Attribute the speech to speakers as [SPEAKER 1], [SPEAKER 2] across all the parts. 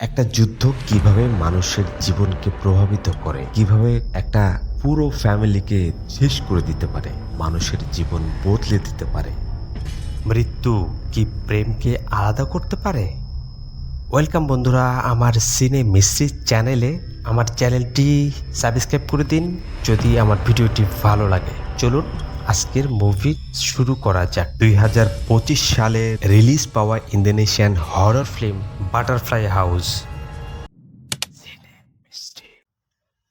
[SPEAKER 1] একটা যুদ্ধ কীভাবে মানুষের জীবনকে প্রভাবিত করে, কীভাবে একটা পুরো ফ্যামিলিকে শেষ করে দিতে পারে, মানুষের জীবন বদলে দিতে পারে? মৃত্যু কি প্রেমকে আলাদা করতে পারে? ওয়েলকাম বন্ধুরা, আমার সিনে মিস্ত্রি চ্যানেলে আমার চ্যানেলটি সাবস্ক্রাইব করে দিন যদি আমার ভিডিওটি ভালো লাগে। চলুন, আজকের মুভি শুরু করা যাক। দুই হাজার পঁচিশ সালে রিলিজ পাওয়া Indonesian horror film butterfly house.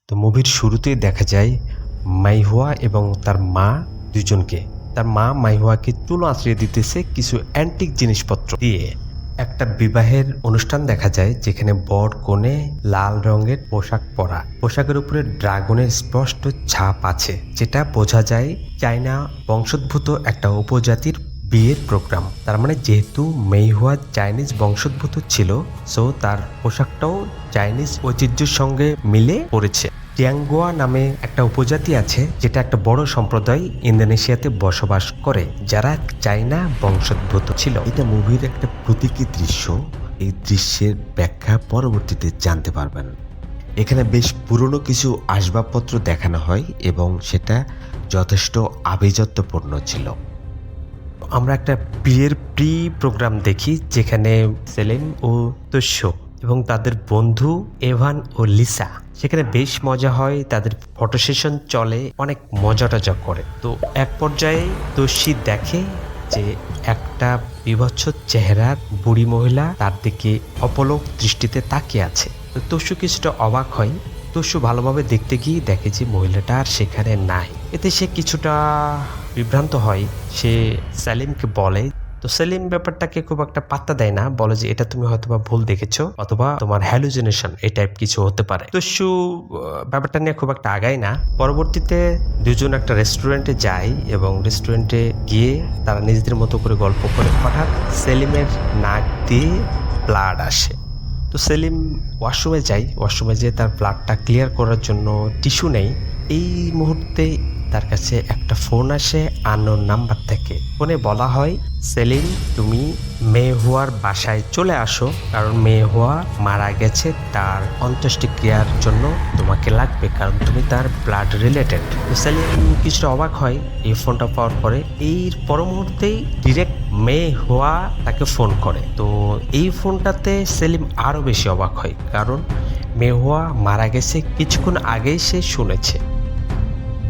[SPEAKER 1] তো মুভির শুরুতেই দেখা যায় মাইহুয়া এবং তার মা দুজনকে। তার মা মাইহুয়াকে চুলো আঁচড়িয়ে দিতেছে কিছু অ্যান্টিক জিনিসপত্র দিয়ে। একটা বিবাহের অনুষ্ঠান দেখা যায় যেখানে বর কোণে লাল রঙের পোশাক পরা। পোশাকের উপরে ড্রাগনের স্পষ্ট ছাপ আছে যেটা বোঝা যায় চায়না বংশোদ্ভূত একটা উপজাতির বিয়ের প্রোগ্রাম। তার মানে যেহেতু মেইহুয়া চাইনিজ বংশোদ্ভূত ছিল, সো তার পোশাকটাও চাইনিজ ঐতিহ্যের সঙ্গে মিলে পড়েছে। টিয়াঙ্গোয়া নামে একটা উপজাতি আছে, যেটা একটা বড় সম্প্রদায় ইন্দোনেশিয়াতে বসবাস করে, যারা চাইনা বংশোদ্ভূত ছিল। এটা মুভির একটা প্রতীকী দৃশ্য। এই দৃশ্যের ব্যাখ্যা পরবর্তীতে জানতে পারবেন। এখানে বেশ পুরনো কিছু আসবাবপত্র দেখানো হয় এবং সেটা যথেষ্ট আভিজাত্যপূর্ণ ছিল। আমরা একটা বিয়ের প্রি প্রোগ্রাম দেখি যেখানে সেলেম ও তস্য এবং তাদের বন্ধু এভান ও লিসা। সেখানে বেশ মজা হয়, তাদের ফটো সেশন চলে, অনেক মজা টজা করে। তো এক পর্যায়ে তস্যি দেখে যে একটা বিভৎস চেহারার বুড়ি মহিলা তার দিকে অপলক দৃষ্টিতে তাকিয়ে আছে। তো কিছুটা অবাক হয় তস্যু ভালোভাবে দেখতে গিয়ে দেখে যে মহিলাটা আর সেখানে নাই। এতে সে কিছুটা বিভ্রান্ত হয়। সে সেলিমকে বলে, তো সেলিম ব্যাপারটাকে খুব একটা পাত্তা দেয় না। বলে যে, এটা তুমি হয়তোবা ভুল দেখেছ অথবা তোমার হ্যালুজিনেশন এই টাইপ কিছু হতে পারে। সু ব্যাপারটা নিয়ে খুব একটা আগায় না। পরবর্তীতে দুজন একটা রেস্টুরেন্টে যায় এবং রেস্টুরেন্টে গিয়ে তারা নিজেদের মতো করে গল্প করে হঠাৎ সেলিমের নাক দিয়ে ব্লাড আসে। তো সেলিম ওয়াশরুমে যাই ওয়াশরুমে যেয়ে তার ব্লাডটা ক্লিয়ার করার জন্য টিস্যু নেই। এই মুহূর্তে তার কাছে একটা ফোন আসে আনোর নাম্বার থেকে। ফোনে বলা হয়, সেলিম, তুমি মেহুয়ার বাসায় চলে আসো, কারণ মেহুয়া মারা গেছে তার অন্ত্যেষ্টিক্রিয়ার জন্য তোমাকে লাগবে, কারণ তুমি তার ব্লাড রিলেটেড সেলিম কিছুটা অবাক হয় এই ফোনটা পাওয়ার পরে। এই পর মুহূর্তেই ডিরেক্ট মেয়ে হওয়া তাকে ফোন করে। তো এই ফোনটাতে সেলিম আরও বেশি অবাক হয়, কারণ মেহুয়া মারা গেছে কিছুক্ষণ আগেই সে শুনেছে।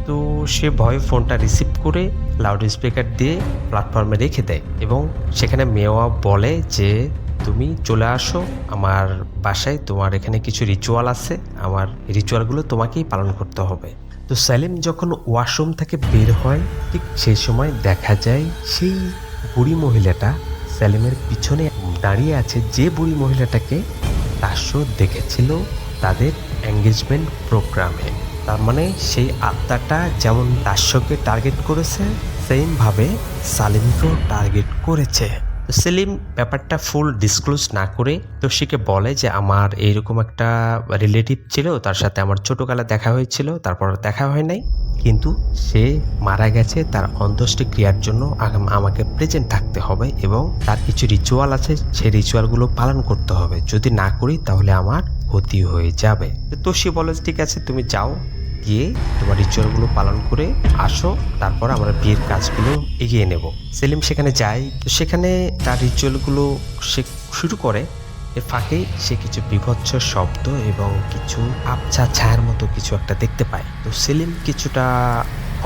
[SPEAKER 1] তো সে ভয়ে ফোনটা রিসিভ করে লাউড স্পিকার দিয়ে প্ল্যাটফর্মে রেখে দেয় এবং সেখানে মেওয়া বলে যে, তুমি চলে আসো, আমার বাসায় তোমার এখানে কিছু রিচুয়াল আছে, আমার রিচুয়ালগুলো তোমাকেই পালন করতে হবে। তো সেলিম যখন ওয়াশরুম থেকে বের হয়, ঠিক সেই সময় দেখা যায় সেই বুড়ি মহিলাটা সেলিমের পিছনে দাঁড়িয়ে আছে। যে বুড়ি মহিলাটাকে তাস্য দেখেছিল তাদের এঙ্গেজমেন্ট প্রোগ্রামে তার মানে সেই আত্মাটা যেমন দাস্যকে টার্গেট করেছে সেইমভাবে সালিমকেও টার্গেট করেছে। তো সেলিম, ব্যাপারটা ফুল ডিসক্লোজ না করে তোষিকে বলে যে আমার এইরকম একটা রিলেটিভ ছিল, তার সাথে আমার ছোটোকালে দেখা হয়েছিল, তারপর দেখা হয় নাই। কিন্তু সে মারা গেছে, তার অন্ত্যেষ্টি ক্রিয়ার জন্য আমাকে প্রেজেন্ট থাকতে হবে এবং তার কিছু রিচুয়াল আছে, সেই রিচুয়ালগুলো পালন করতে হবে। যদি না করি তাহলে আমার ক্ষতি হয়ে যাবে। তো সে বলে ঠিক আছে, তুমি যাও। গিয়ে তোমার রিচুয়ালগুলো পালন করে আসো, তারপর আমরা বিয়ের কাজগুলো এগিয়ে নেব। সেলিম সেখানে যায়, তো সেখানে তার রিচুয়ালগুলো সে শুরু করে। এর ফাঁকেই সে কিছু বিভৎস শব্দ এবং কিছু আবছা ছায়ার মতো কিছু একটা দেখতে পায়। তো সেলিম কিছুটা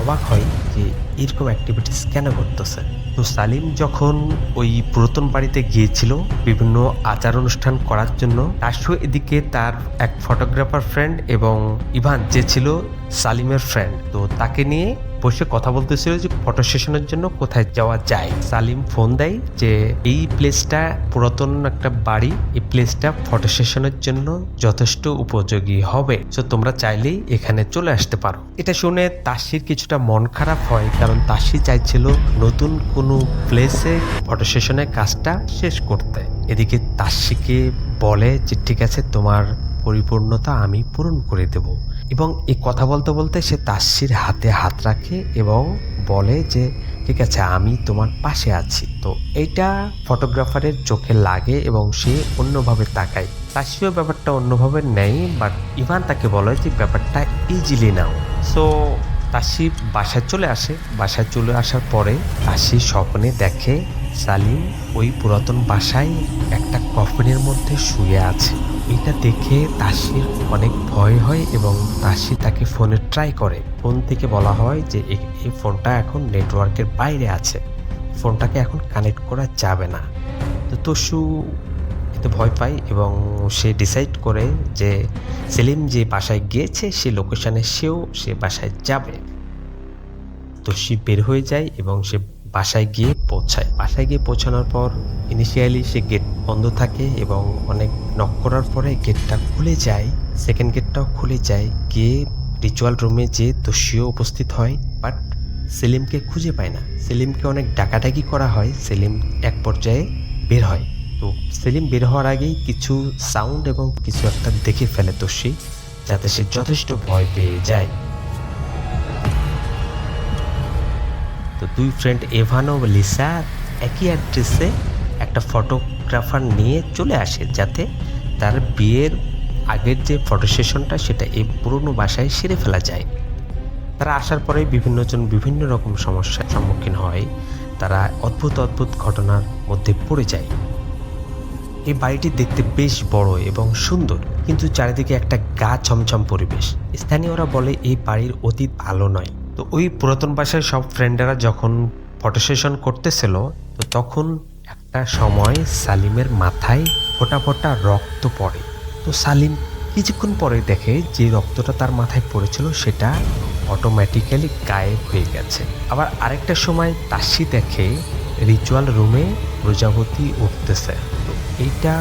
[SPEAKER 1] অবাক হয় যে এরকম অ্যাক্টিভিটিস কেন ঘটতেছে। তো সালিম যখন ওই পুরাতন বাড়িতে গিয়েছিল বিভিন্ন আচার অনুষ্ঠান করার জন্য তাসু এদিকে তার এক ফটোগ্রাফার ফ্রেন্ড এবং ইভান যে ছিল সালিমের ফ্রেন্ড তো তাকে নিয়ে বসে কথা বলতেছিল যে ফটো সেশনের জন্য কোথায় যাওয়া যায়। সালিম ফোন দেয় যে এই প্লেসটা পুরাতন একটা বাড়ি, এই প্লেসটা ফটো সেশনের জন্য যথেষ্ট উপযোগী হবে। তো তোমরা চাইলেই এখানে চলে আসতে পারো। এটা শুনে তাসির কিছুটা মন খারাপ হয় কারণ তাসি চাইছিল নতুন কোনো প্লেসে ফটো সেশনের কাজটা শেষ করতে। এদিকে তাসিকে বলে যে, ঠিক আছে, তোমার পরিপূর্ণতা আমি পূরণ করে দেব। এবং এই কথা বলতে বলতে সে তাসির হাতে হাত রাখে এবং বলে যে, ঠিক আছে, আমি তোমার পাশে আছি। তো এইটা ফটোগ্রাফারের চোখে লাগে এবং সে অন্যভাবে তাকায়। তাসিও ব্যাপারটা অন্যভাবে নেয় বাট ইভান তাকে বলে যে, ব্যাপারটা ইজিলি নাও। সো তাসি বাসায় চলে আসে। বাসায় চলে আসার পরে তাসি স্বপ্নে দেখে সালিম ওই পুরাতন বাসায় একটা কফিনের মধ্যে শুয়ে আছে। এটা দেখে তাসির অনেক ভয় হয় এবং তাসি তাকে ফোনে ট্রাই করে। ফোন থেকে বলা হয় যে এই ফোনটা এখন নেটওয়ার্কের বাইরে আছে। ফোনটাকে এখন কানেক্ট করা যাবে না। তো তসু এতে ভয় পায় এবং সে ডিসাইড করে যে সেলিম যে বাসায় গিয়েছে, সে লোকেশানে সেও সে বাসায় যাবে। তো সে বের হয়ে যায় এবং সে বাসায় গিয়ে পৌঁছায়। বাসায় গিয়ে পৌঁছানোর পর ইনিশিয়ালি সে গেট বন্ধ থাকে এবং অনেক নক করার পরে গেটটা খুলে যায়। সেকেন্ড গেটটাও খুলে যায়। গিয়ে রিচুয়াল রুমে যে তোষিও উপস্থিত হয়। বাট সেলিমকে খুঁজে পায় না। সেলিমকে অনেক ডাকাডাকি করা হয়। সেলিম এক পর্যায়ে বের হয়। তো সেলিম বের হওয়ার আগেই কিছু সাউন্ড এবং কিছু একটা দেখে ফেলে তোষি যাতে সে যথেষ্ট ভয় পেয়ে যায়। তো দুই ফ্রেন্ড এভান লিসা একই অ্যাড্রেসে একটা ফটোগ্রাফার নিয়ে চলে আসে যাতে তার বিয়ের আগের যে ফটো সেশনটা সেটা এই পুরনো বাসায় সেরে ফেলা যায়। তারা আসার পরে বিভিন্নজন বিভিন্ন রকম সমস্যার সম্মুখীন হয়। তারা অদ্ভুত অদ্ভুত ঘটনার মধ্যে পড়ে যায়। এই বাড়িটি দেখতে বেশ বড় এবং সুন্দর, কিন্তু চারিদিকে একটা গা ছমছম পরিবেশ। স্থানীয়রা বলে এই বাড়ির অতীত ভালো নয়। তো ওই পুরাতন বাসায় সব ফ্রেন্ডরা যখন ফটো সেশন করতেছিল, তো তখন একটা সময় সালিমের মাথায় ফোটা ফোটা রক্ত পড়ে। তো সালিম কিছুক্ষণ পরে দেখে যে রক্তটা তার মাথায় পড়েছিল, সেটা অটোমেটিক্যালি গায়েব হয়ে গেছে। আবার আরেকটা সময় তাসি দেখে রিচুয়াল রুমে প্রজাপতি উঠতেছে। এইটা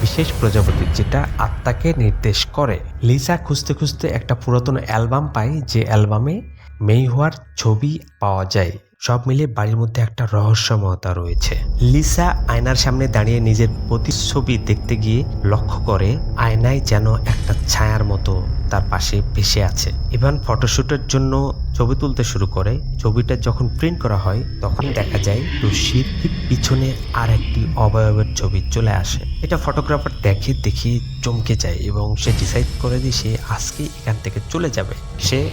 [SPEAKER 1] বিশেষ প্রজাপতি, যেটা আত্মাকে নির্দেশ করে। লিসা খুঁজতে খুঁজতে একটা পুরাতন অ্যালবাম পায়, যে অ্যালবামে মেইহুয়ার ছবি পাওয়া যায়। সব মিলে বাড়ির মধ্যে একটা রহস্যময়তা রয়েছে। লিসা আয়নার সামনে দাঁড়িয়ে নিজের প্রতিচ্ছবি দেখতে গিয়ে লক্ষ্য করে, আয়নায় যেন একটা ছায়ার মতো তার পাশে ভেসে আছে। ইভান ফটোশুটের জন্য ছবি তুলতে শুরু করে। ছবিটা যখন প্রিন্ট করা হয়, তখন দেখা যায় রশির ঠিক পিছনে আর একটি অবয়বের ছবি চলে আসে। এটা ফটোগ্রাফার দেখে দেখে চমকে যায় এবং সে ডিসাইড করে যে সে আজকে এখান থেকে চলে যাবে। সে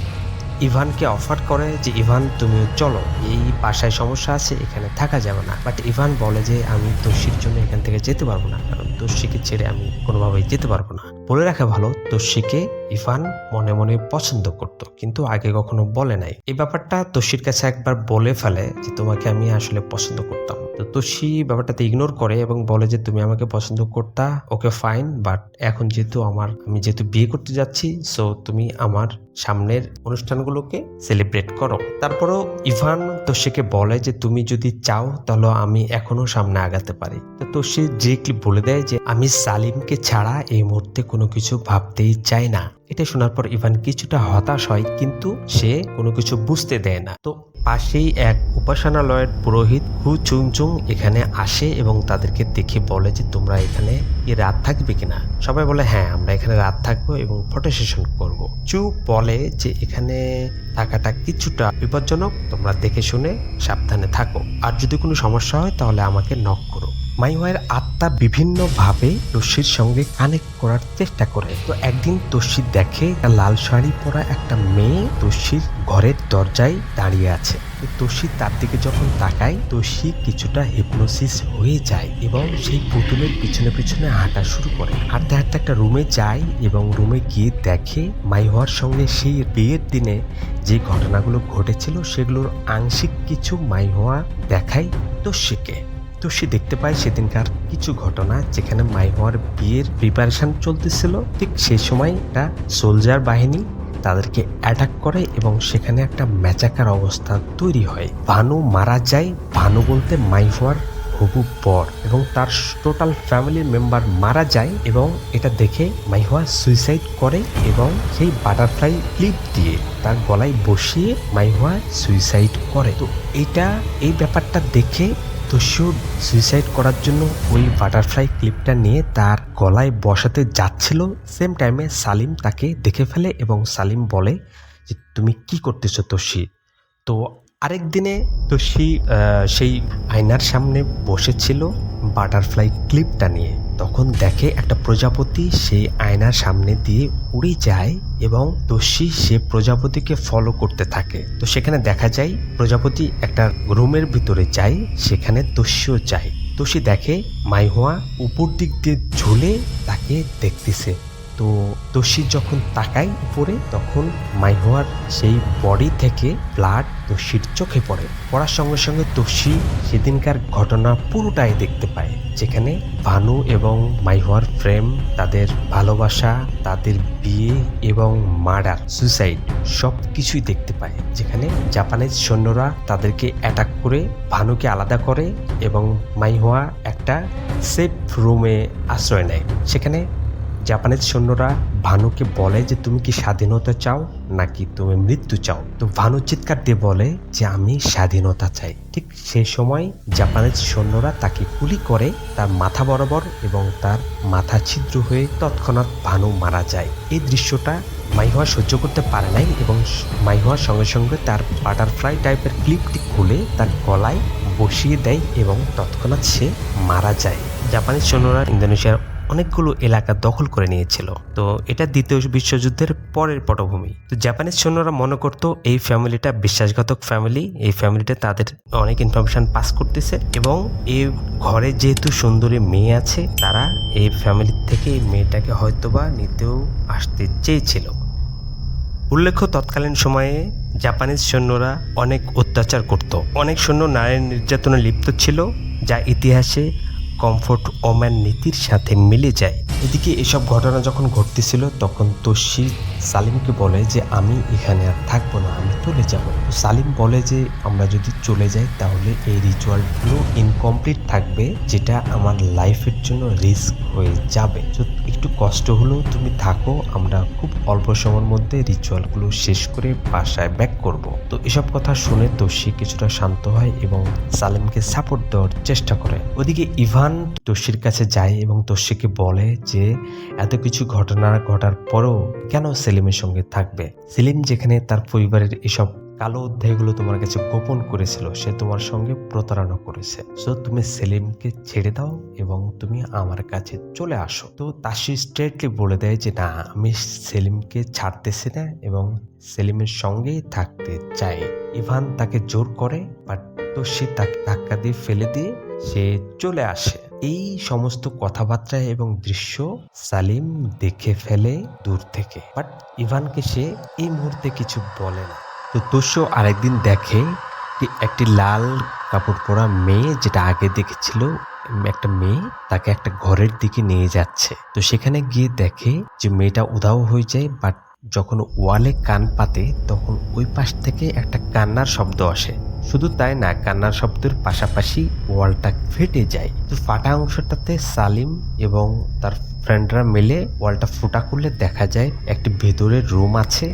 [SPEAKER 1] ইভানকে অফার করে যে, ইভান তুমি চলো। এই বাসায় সমস্যা আছে, এখানে থাকা যাবে না। বাট ইভান বলে যে, আমি দোষীর জন্য এখান থেকে যেতে পারব না। কারণ দোষীকে ছেড়ে আমি কোনোভাবেই যেতে পারব না। বলে রাখা ভালো, তো তোষিকে ইফান মনে মনে পছন্দ করত, কিন্তু আগে কখনো বলে নাই। এই ব্যাপারটা তোষির কাছে একবার বলে ফেলে যে তোমাকে আমি আসলে পছন্দ করতাম। তো তোষি ব্যাপারটাতে ইগনোর করে এবং বলে যে তুমি আমাকে পছন্দ করতা, ওকে ফাইন বাট এখন যেহেতু আমার, আমি যেহেতু বিয়ে করতে যাচ্ছি সো তুমি আমার সামনের অনুষ্ঠানগুলোকে সেলিব্রেট করো। তারপরও ইভান তোষিকে বলে যে তুমি যদি চাও, তাহলে আমি এখনও সামনে আগাতে পারি। তো তোষি ডিরেক্টলি বলে দেয় যে, আমি সালিমকে ছাড়া এই মুহূর্তে কোনো কিছু ভাবতেই চাই না। এটা শোনার পর ইভান কিছুটা হতাশ হয়, কিন্তু সে কোনো কিছু বুঝতে দেয় না। তো পাশেই এক উপাসনালয়ের পুরোহিত হু চুং চুং এখানে আসে এবং তাদেরকে দেখে বলে যে, তোমরা এখানে কি রাত থাকবে কিনা? সবাই বলে হ্যাঁ আমরা এখানে রাত থাকব এবং ফটো সেশন করব। চু বলে যে, এখানে থাকাটা কিছুটা বিপজ্জনক। তোমরা দেখে শুনে সাবধানে থাকো। আর যদি কোনো সমস্যা হয়, তাহলে আমাকে নক করো। মাইওয়ার আত্মা বিভিন্নভাবে তস্যির সঙ্গে কানেক্ট করার চেষ্টা করে। তো একদিন তস্যি দেখে লাল শাড়ি পরা একটা মেয়ে তস্যির ঘরের দরজায় দাঁড়িয়ে আছে। তো তস্যি তার দিকে যখন তাকায় তস্যি কিছুটা হিপনোসিস হয়ে যায় এবং সেই পুতুলের পিছনে পিছনে হাঁটা শুরু করে। হাঁটতে হাঁটতে একটা রুমে যায় এবং রুমে গিয়ে দেখে মাইওয়ার সঙ্গে সেই বিয়ের দিনে যে ঘটনাগুলো ঘটেছিল, সেগুলোর আংশিক কিছু মাইহোয়া দেখায় তস্যিকে তো সে দেখতে পায় সেদিনকার কিছু ঘটনা যেখানে মাইহোয়ার বিয়ের প্রিপারেশন চলতেছিল। ঠিক সেই সময় একটা সোলজার বাহিনী তাদেরকে অ্যাটাক করে এবং সেখানে একটা ম্যাচাকার অবস্থা তৈরি হয়। ভানু মারা যায়। ভানু বলতে মাইহোয়ার হবু বর এবং তার টোটাল ফ্যামিলির মেম্বার মারা যায় এবং এটা দেখে মাইহোয়া সুইসাইড করে এবং সেই বাটারফ্লাই ক্লিপ দিয়ে তার গলায় বসিয়ে মাইহোয়া সুইসাইড করে। তো এটা, এই ব্যাপারটা দেখে সেও সুইসাইড করার জন্য ওই বাটারফ্লাই ক্লিপটা নিয়ে তার গলায় বসাতে যাচ্ছিল। সেম টাইমে সালিম তাকে দেখে ফেলে এবং সালিম বলে যে তুমি কি করতেছো তোষি? তো আরেক দিনে আহ, সেই আয়নার সামনে বসেছিল বাটারফ্লাই ক্লিপটা নিয়ে। তখন দেখে একটা প্রজাপতি সেই আয়নার সামনে দিয়ে উড়ে যায় এবং দস্যি সে প্রজাপতিকে ফলো করতে থাকে। তো সেখানে দেখা যায়, প্রজাপতি একটা রুমের ভিতরে যায়, সেখানে দস্যিও যায়। দস্যি দেখে, মাইহুয়া উপর দিক দিয়ে ঝুলে তাকে দেখতেছে। তো দস্যি যখন তাকায় উপরে, তখন মাইহুয়ার সেই বডি থেকে ব্লাড দস্যির চোখে পড়ে। পড়ার সঙ্গে সঙ্গে দস্যি সেদিনকার ঘটনা পুরোটাই দেখতে পায়, যেখানে ভানু এবং মাইহুয়ার প্রেম, তাদের ভালোবাসা, তাদের বিয়ে এবং মার্ডার, সুইসাইড সব কিছুই দেখতে পায়, যেখানে জাপানিজ সৈন্যরা তাদেরকে অ্যাটাক করে ভানুকে আলাদা করে এবং মাইহুয়া একটা সেফ রুমে আশ্রয় নেয়। সেখানে জাপানিজ সৈন্যরা ভানুকে বলে যে, তুমি কি স্বাধীনতা চাও নাকি তুমি মৃত্যু চাও? তো ভানু চিৎকার দিয়ে বলে যে, আমি স্বাধীনতা চাই। ঠিক সেই সময় জাপানিজ সৈন্যরা তাকে গুলি করে, তার মাথা বরাবর এবং তার মাথা ছিদ্র হয়ে তৎক্ষণাৎ ভানু মারা যায়। এই দৃশ্যটা মাইহোয়া সহ্য করতে পারে নাই এবং মাইহোয়ার সঙ্গে সঙ্গে তার বাটারফ্লাই টাইপের ক্লিপটি খুলে তার গলায় বসিয়ে দেয় এবং তৎক্ষণাৎ সে মারা যায়। জাপানিজ সৈন্যরা ইন্দোনেশিয়ার অনেকগুলো এলাকা দখল করে নিয়েছিল। তো এটা দ্বিতীয় বিশ্বযুদ্ধের পরের পটভূমি। তো জাপানিজ সৈন্যরা মনে করতো এই ফ্যামিলিটা বিশ্বাসঘাতক ফ্যামিলি, এই ফ্যামিলিটা তাদের অনেক ইনফরমেশন পাস করতেছে এবং এই ঘরে যেহেতু সুন্দরী মেয়ে আছে, তারা এই ফ্যামিলি থেকে এই মেয়েটাকে হয়তোবা নিতেও আসতে চেয়েছিল। উল্লেখ্য, তৎকালীন সময়ে জাপানিজ সৈন্যরা অনেক অত্যাচার করত। অনেক সৈন্য নারীর নির্যাতনে লিপ্ত ছিল, যা ইতিহাসে কমফোর্ট ওম্যান নীতির সাথে মিলে যায়। এদিকে এসব ঘটনা যখন ঘটতেছিল তখন তস্যি সালিমকে বলে যে আমি এখানে আর থাকব না, আমি চলে যাব। তো সালিম বলে যে আমরা যদি চলে যাই, তাহলে এই রিচুয়ালগুলো ইনকমপ্লিট থাকবে, যেটা আমার লাইফের জন্য রিস্ক হয়ে যাবে। একটু কষ্ট হলেও তুমি থাকো, আমরা খুব অল্প সময়ের মধ্যে রিচুয়ালগুলো শেষ করে বাসায় ব্যাক করব। তো এসব কথা শুনে তস্যি কিছুটা শান্ত হয় এবং সালিমকে সাপোর্ট দেওয়ার চেষ্টা করে। ওদিকে ইভান তস্যির কাছে যায় এবং তস্যিকে বলে যে, এত কিছু ঘটনা ঘটার পরও কেন সেলিমের সঙ্গে থাকবে। সেলিম যেখানে তার পরিবারের এসব কালো অধ্যায়গুলো তোমার কাছে গোপন করেছিল, সে তোমার সঙ্গে প্রতারণা করেছে। সো তুমি সেলিমকে ছেড়ে দাও এবং তুমি আমার কাছে চলে আসো। তো তাসি স্ট্রেটলি বলে দেয় যে, না, আমি সেলিমকে ছাড়তেছি না এবং সেলিমের সঙ্গেই থাকতে চাই। ইভান তাকে জোর করে বাট তো সে তাকে ধাক্কা দিয়ে ফেলে দিয়ে সে চলে আসে। এই সমস্ত কথাবার্তা এবং দৃশ্য সালিম দেখে ফেলে দূর থেকে। বাট ইভানকে সে এই মুহূর্তে কিছু বলে না। তো তোষ আরেকদিন দেখে যে একটি লাল কাপড় পরা মেয়ে যেটা আগে দেখেছিল, একটা মেয়ে তাকে একটা ঘরের দিকে নিয়ে যাচ্ছে। তো সেখানে গিয়ে দেখে যে মেয়েটা উধাও হয়ে যায় বাট যখন ওয়ালে কান পাতে তখন ওই পাশ থেকে একটা কান্নার শব্দ আসে। শুধু তাই না, কান্নার শব্দের পাশাপাশি ওয়ালটা ফেটে যায়। তো ফাটা অংশটাতে সালিম এবং তার ফ্রেন্ডরা মিলে ওয়ালটা ফুটা করলে দেখা যায় একটি ভেতরের রুম আছে।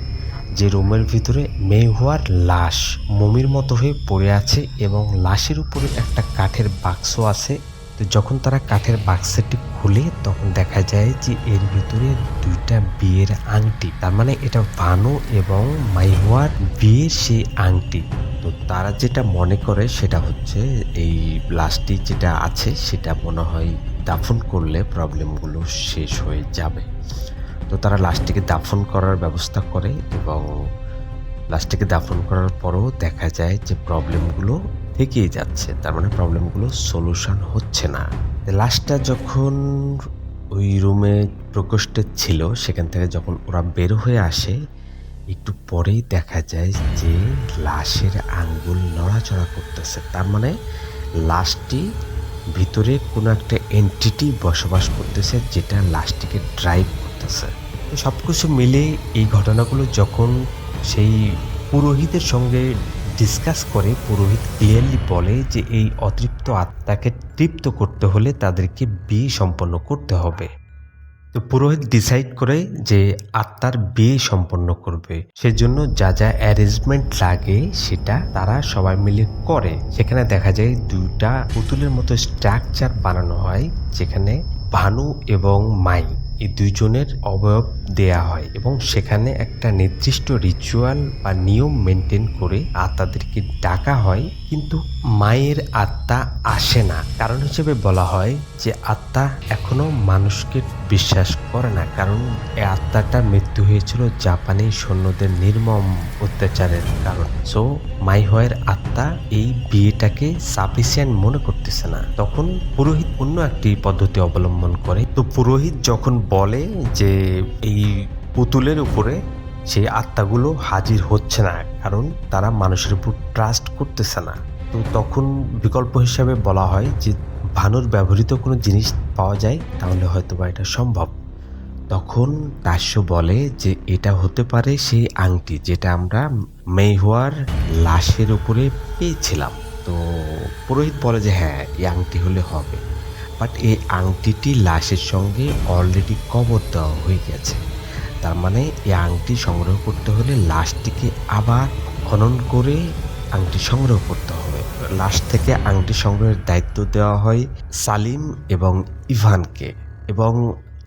[SPEAKER 1] যে রুমের ভিতরে মেহুয়ার লাশ, মমির মতো হয়ে পড়ে আছে এবং লাশের উপরে একটা কাঠের বাক্স আছে। তো যখন তারা কাঠের বাক্সটি খুলে তখন দেখা যায় যে এর ভিতরে দুইটা বিয়ের আংটি। তার মানে এটা ভানু এবং মাইহুয়ার বিয়ের সেই আংটি। তো তারা যেটা মনে করে সেটা হচ্ছে এই লাশটি যেটা আছে সেটা মনে হয় দাফন করলে প্রবলেমগুলো শেষ হয়ে যাবে। তো তারা লাশটিকে দাফন করার ব্যবস্থা করে এবং লাশটিকে দাফন করার পরও দেখা যায় যে প্রবলেমগুলো থেকেই যাচ্ছে, তার মানে প্রবলেমগুলো সলিউশন হচ্ছে না। লাশটা যখন ওই রুমে প্রকোষ্ঠে ছিল, সেখান থেকে যখন ওরা বের হয়ে আসে, একটু পরেই দেখা যায় যে লাশের আঙ্গুল নড়াচড়া করতেছে। তার মানে লাশটি ভিতরে কোনো একটা এন্টিটি বসবাস করতেছে, যেটা লাশটিকে ড্রাইভ করতেছে। সব কিছু মিলে এই ঘটনাগুলো যখন সেই পুরোহিতের সঙ্গে ডিসকাস করে পুরোহিত ক্লিয়ারলি বলে যে এই অতৃপ্ত আত্মাকে তৃপ্ত করতে হলে তাদেরকে বিয়ে সম্পন্ন করতে হবে। তো পুরোহিত ডিসাইড করে যে আত্মার বিয়ে সম্পন্ন করবে। সেজন্য যা যা অ্যারেঞ্জমেন্ট লাগে সেটা তারা সবাই মিলে করে। সেখানে দেখা যায় দুইটা পুতুলের মতো স্ট্রাকচার বানানো হয়, যেখানে ভানু এবং মাই। এই দুইজনের অবয়ব দেয়া হয় এবং সেখানে একটা নির্দিষ্ট রিচুয়াল বা নিয়ম মেনটেন করে আর তাদেরকে ডাকা হয় কিন্তু মায়ের আত্মা আসে না। কারণ হিসেবে বলা হয় যে আত্মা এখনও মানুষকে বিশ্বাস করে না। কারণ এই আত্মাটার মৃত্যু হয়েছিল জাপানি সৈন্যদের নির্মম অত্যাচারের কারণ। সো মাই মাইহয়ের আত্মা এই বিয়েটাকে সাফিসিয়েন্ট মনে করতেছে না। তখন পুরোহিত অন্য একটি পদ্ধতি অবলম্বন করে। তো পুরোহিত যখন বলে যে এই পুতুলের উপরে সেই আত্মাগুলো হাজির হচ্ছে না, কারণ তারা মানুষের উপর ট্রাস্ট করতেছে না। তো তখন বিকল্প হিসাবে বলা হয় যে, ভানুর ব্যবহৃত কোনো জিনিস পাওয়া যায়, তাহলে হয়তো বা এটা সম্ভব। তখন দাস্য বলে যে, এটা হতে পারে সেই আংটি যেটা আমরা মেহুয়ার লাশের উপরে পেয়েছিলাম। তো পুরোহিত বলে যে হ্যাঁ এই আংটি হলে হবে। বাট এই আংটিটি লাশের সঙ্গে অলরেডি কবর দেওয়া হয়ে গেছে। তার মানে এই আংটি সংগ্রহ করতে হলে লাশটিকে আবার খনন করে আংটি সংগ্রহ করতে হবে। লাশ থেকে আংটি সংগ্রহের দায়িত্ব দেওয়া হয় সালিম এবং ইভানকে এবং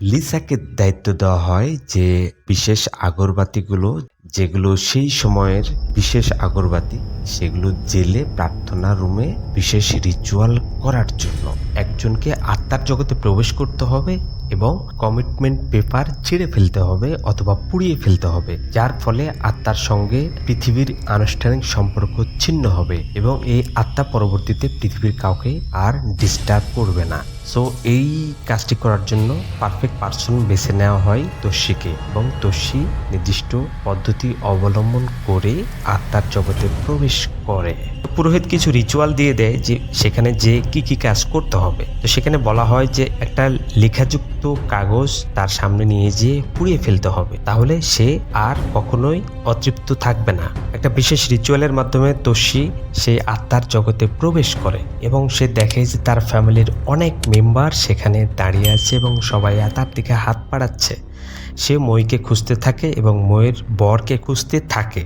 [SPEAKER 1] লিসাকে দায়িত্ব দেওয়া হয় যে বিশেষ আগরবাতিগুলো যেগুলো সেই সময়ের বিশেষ আগরবাতি, সেগুলো জেলে প্রার্থনা রুমে বিশেষ রিচুয়াল করার জন্য। একজনকে আত্মার জগতে প্রবেশ করতে হবে এবং কমিটমেন্ট পেপার ছিঁড়ে ফেলতে হবে অথবা পুড়িয়ে ফেলতে হবে, যার ফলে আত্মার সঙ্গে পৃথিবীর আনুষ্ঠানিক সম্পর্ক ছিন্ন হবে এবং এই আত্মা পরবর্তীতে পৃথিবীর কাউকে আর ডিস্টার্ব করবে না। সো এই কাজটি করার জন্য পারফেক্ট পার্সন বেছে নেওয়া হয় তস্যিকে এবং তস্যি নির্দিষ্ট পদ্ধতি অবলম্বন করে আত্মার জগতে প্রবেশ করে পুরোহিত কিছু রিচুয়াল দিয়ে দেয় যে সেখানে যে কি কি কাজ করতে হবে। তো সেখানে বলা হয় যে একটা লেখাযুক্ত কাগজ তার সামনে নিয়ে যেয়ে পুড়িয়ে ফেলতে হবে। তাহলে সে আর কখনোই অতৃপ্ত থাকবে না। একটা বিশেষ রিচুয়ালের মাধ্যমে তস্যি সেই আত্মার জগতে প্রবেশ করে এবং সে দেখে যে তার ফ্যামিলির অনেক মেম্বার সেখানে দাঁড়িয়ে আছে এবং সবাই তার দিকে হাত পাড়াচ্ছে সে মইকে খুঁজতে থাকে এবং ময়ের বরকে খুঁজতে থাকে।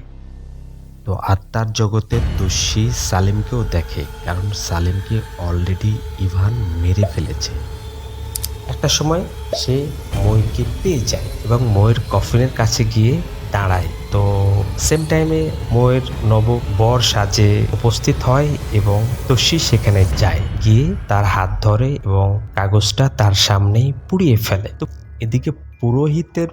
[SPEAKER 1] তো আত্মার জগতে তস্যি সালিমকেও দেখে, কারণ সালিমকে অলরেডি ইভান মেরে ফেলেছে। একটা সময় সে ময়ূরকে পেয়ে যায় এবং ময়ূর কফিনের কাছে গিয়ে দাঁড়ায়। তো সেম টাইমে ময়ূর নব বর সাজে উপস্থিত হয় এবং তস্যি সেখানে যায়, গিয়ে তার হাত ধরে এবং কাগজটা তার সামনেই পুড়িয়ে ফেলে। তো এদিকে পুরোহিতের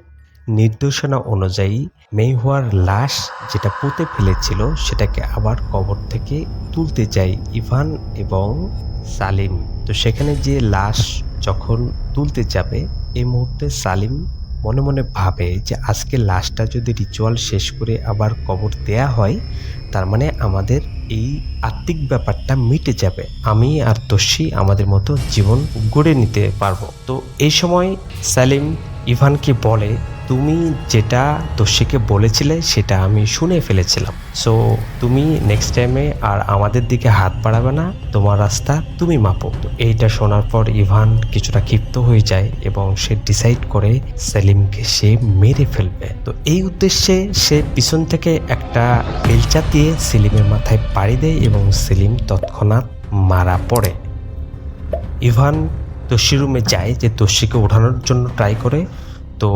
[SPEAKER 1] নির্দেশনা অনুযায়ী মেহুয়ার লাশ যেটা পুঁতে ফেলেছিল সেটাকে আবার কবর থেকে তুলতে যায় ইভান এবং সালিম। তো সেখানে যে লাশ যখন তুলতে যাবে, এই মুহূর্তে সালিম মনে মনে ভাবে যে আজকে লাশটা যদি রিচুয়াল শেষ করে আবার কবর দেয়া হয়, তার মানে আমাদের এই আত্মিক ব্যাপারটা মিটে যাবে। আমি আর তস্যি আমাদের মতো জীবন গড়ে নিতে পারব। তো এই সময় সালিম ইভানকে বলে তুমি যেটা দস্যিকে বলেছিলে, সেটা আমি শুনে ফেলেছিলাম। সো তুমি নেক্সট টাইমে আর আমাদের দিকে হাত বাড়াবে না, তোমার রাস্তা তুমি মাপো। এইটা শোনার পর ইভান কিছুটা ক্ষিপ্ত হয়ে যায় এবং সে ডিসাইড করে সেলিমকে সে মেরে ফেলবে। তো এই উদ্দেশ্যে সে পিছন থেকে একটা বেলচা দিয়ে সেলিমের মাথায় পাড়ি দেয় এবং সেলিম তৎক্ষণাৎ মারা পড়ে। ইভান তস্যি রুমে যায় যে তস্যিকে ওঠানোর জন্য ট্রাই করে। তো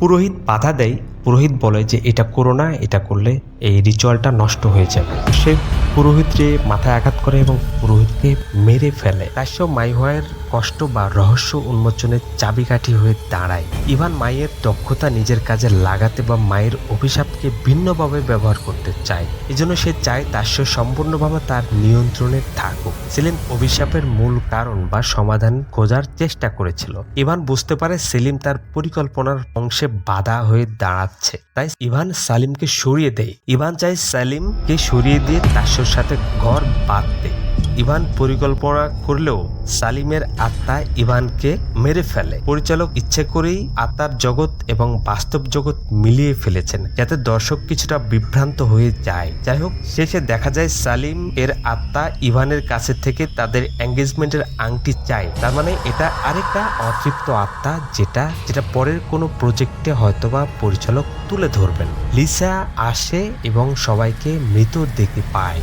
[SPEAKER 1] পুরোহিত বাধা দেয়। পুরোহিত বলে যে, এটা করো না, এটা করলে এই রিচুয়ালটা নষ্ট হয়ে যাবে। সে পুরোহিত যে মাথায় আঘাত করে এবং পুরোহিতকে মেরে ফেলে। কাশ্য মাইহয়ের কষ্ট বা রহস্য উন্মোচনের চাবিকাঠি হয়ে দাঁড়ায়। ইভান মায়ের দক্ষতা নিজের কাজে লাগাতে বা মায়ের অভিশাপকে ভিন্নভাবে ব্যবহার করতে চায়। এজন্য সে চায় তাস্য সম্পূর্ণভাবে তার নিয়ন্ত্রণে থাকুক। সেলিম অভিশাপের মূল কারণ বা সমাধান খোঁজার চেষ্টা করেছিল। ইভান বুঝতে পারে সেলিম তার পরিকল্পনার অংশে বাধা হয়ে দাঁড়াচ্ছে। তাই ইভান সালিমকে সরিয়ে দেয়। ইভান চায় সালিমকে সরিয়ে দিয়ে তাস্যর সাথে ঘর বাঁধতে। ইভান পরিকল্পনা করলেও সালিমের আত্মা ইভানকে মেরে ফেলে। পরিচালক ইচ্ছে করেই আত্মার জগৎ এবং বাস্তব জগৎ মিলিয়ে ফেলেছেন, যাতে দর্শক কিছুটা বিভ্রান্ত হয়ে যায়। যাই হোক, শেষে দেখা যায় সালিম এর আত্মা ইভানের কাছে থেকে তাদের এঙ্গেজমেন্টের আংটি চায়। তার মানে এটা আরেকটা অতৃপ্ত আত্মা যেটা যেটা পরের কোনো প্রজেক্টে হয়তোবা পরিচালক তুলে ধরবেন। লিসা আসে এবং সবাইকে মৃত দেখতে পায়।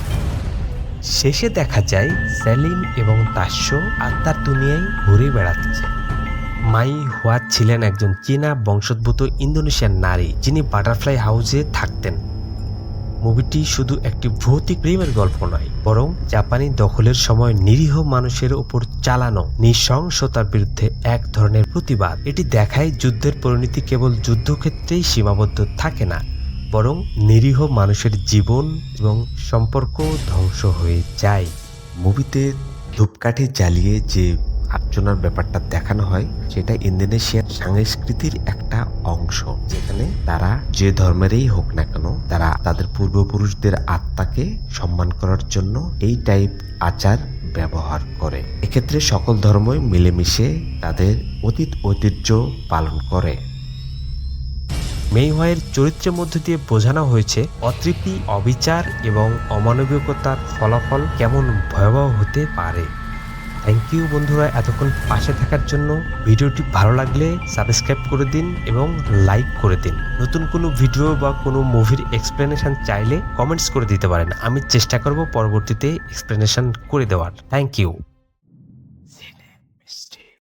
[SPEAKER 1] শেষে দেখা যায় সেলিম এবং তাস্য আত্মার দুনিয়ায় ঘুরে বেড়াচ্ছে। মাই হুয়া ছিলেন একজন চীনা বংশোদ্ভূত ইন্দোনেশিয়ান নারী যিনি বাটারফ্লাই হাউসে থাকতেন। মুভিটি শুধু একটি ভৌতিক প্রেমের গল্প নয়, বরং জাপানি দখলের সময় নিরীহ মানুষের উপর চালানো নৃশংসতার বিরুদ্ধে এক ধরনের প্রতিবাদ। এটি দেখায় যুদ্ধের পরিণতি কেবল যুদ্ধক্ষেত্রেই সীমাবদ্ধ থাকে না বরং নিরীহ মানুষের জীবন এবং সম্পর্ক ধ্বংস হয়ে যায়।
[SPEAKER 2] মুভিতে ধূপকাঠি জ্বালিয়ে যে আর্চনার ব্যাপারটা দেখানো হয়, সেটা ইন্দোনেশিয়ার সংস্কৃতির একটা অংশ, যেখানে তারা যে ধর্মেরই হোক না কেন, তারা তাদের পূর্বপুরুষদের আত্মাকে সম্মান করার জন্য এই টাইপ আচার ব্যবহার করে। এক্ষেত্রে সকল ধর্মই মিলেমিশে তাদের অতীত ঐতিহ্য পালন করে।
[SPEAKER 1] মেইহয়ের চরিত্রের মধ্য দিয়ে বোঝানো হয়েছে অতৃপ্তি, অবিচার এবং অমানবিকতার ফলাফল কেমন ভয়াবহ হতে পারে। থ্যাংক ইউ বন্ধুরা এতক্ষণ পাশে থাকার জন্য। ভিডিওটি ভালো লাগলে সাবস্ক্রাইব করে দিন এবং লাইক করে দিন। নতুন কোনো ভিডিও বা কোনো মুভির এক্সপ্লেনেশন চাইলে কমেন্টস করে দিতে পারেন। আমি চেষ্টা করব পরবর্তীতে এক্সপ্লেনেশন করে দেওয়ার। Thank you